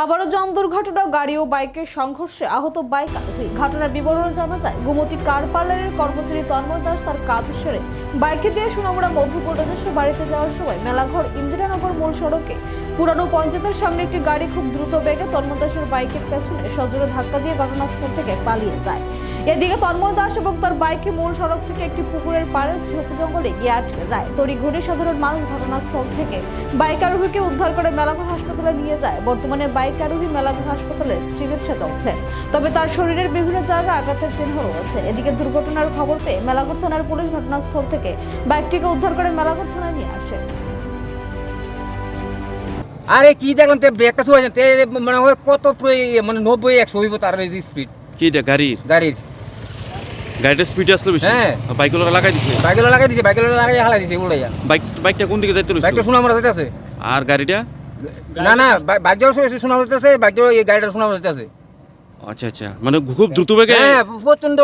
আবারও জন দুর্ঘটনা গাড়ি ও বাইকের সংঘর্ষে আহত বাইক আরোহী ঘটনার বিবরণ জানা যায়, গোমতী কার পার্লারের কর্মচারী তন্ময় দাস তার কাজ সেরে বাইকে দিয়ে সোনামুড়া নিজস্ব বাড়িতে যাওয়ার সময় মেলাঘর ইন্দিরানগর মূল সড়কে পুরানো পঞ্চায়েতের সামনে একটি গাড়ি খুব দ্রুত বেগে তন্ময় দাসের বাইকের পেছনে সজোরে ধাক্কা দিয়ে ঘটনাস্থল থেকে পালিয়ে যায়। এদিকে তন্ময় দাস এবং তার বাইকে মূল সড়ক থেকে একটি পুকুরের পাড়ের ঝোপ জঙ্গলে গিয়ে আটকে যায়। তড়িঘড়ি সাধারণ মানুষ ঘটনাস্থল থেকে বাইক আরোহীকে উদ্ধার করে মেলাঘর হাসপাতালে নিয়ে যায়। বর্তমানে বাইক আরোহী মেলাঘর হাসপাতালে চিকিৎসা চলছে। তবে তার শরীরের বিভিন্ন জায়গায় আঘাতের চিহ্ন রয়েছে। এদিকে দুর্ঘটনার খবর পেয়ে মেলাঘর থানার পুলিশ ঘটনাস্থল থেকে বাইকটিকে উদ্ধার করে মেলাঘর থানায় নিয়ে আসে। আরে কি দেখলাম তে ব্রেকটা শুয়েছে তে মানে কত মানে নব্বই একশো হইব তার স্পিড কি গাড়ির? গাড়ির। গাড়িটা স্পিড আসলো বেশি। হ্যাঁ। বাইকগুলো লাগাই দিছে। বাইকের লাগাই দিছে বাইকের লাগাই হালাই দিছে উড়াইয়া বাইক বাইকটা কোন দিকে যাইতে বাইকটা শোনা আমরা যাইতেছে আর গাড়িটা? না না বাইক যাওয়ার সময় শোনা যাইতেছে বাইক যাওয়ার এই গাড়িটা শোনা যাইতেছে আচ্ছা আচ্ছা। মানে খুব দ্রুত বেগে হ্যাঁ প্রচণ্ড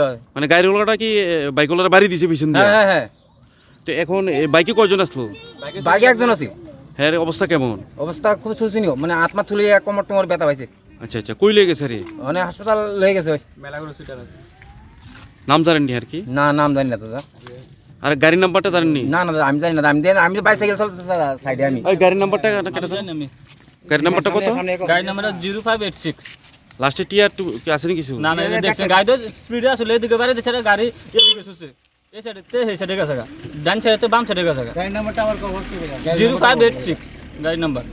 হয়। মানে গাড়িগুলোটা কি বাইকগুলোটা বাড়ি দিছে পিছন দিয়ে? হ্যাঁ হ্যাঁ হ্যাঁ। তো এখন বাইকে কয়জন আসলো? বাইকে একজন আছে। হ্যাঁ এর অবস্থা কেমন? অবস্থা খুব শোচনীয়। মানে আত্মা তুলে কোমর টোমর ব্যথা পাইছে। আচ্ছা আচ্ছা। কই লেগে গেছে রে? মানে হাসপাতাল লয়ে গেছে। নাম জানেননি আর কি? না নাম জানি না দাদা। আর গাড়ির নাম্বারটা জানেননি? না না দাদা, আমি জানি না আমি দেন আমি বাইসাইকেল চলতে সাইডে আমি। ওই গাড়ির নাম্বারটা কেটে দাও। আমি। গাড়ির নাম্বারটা কত? সামনে গাড়ি number zero five eight six লাস্টে টিয়ার টু কি আছে নি কিছু? না না এটা দেখছেন গাড়ি তো স্পিডে আসলে এদিকে বাইরে দেখছে গাড়ি এদিকে সুসে এই সাইডে তে এই সাইডে গেছে গা। ডান সাইডে বাম সাইডে গেছে গাড়ি নাম্বারটা আমার cover zero five eight six গাড়ি নাম্বার।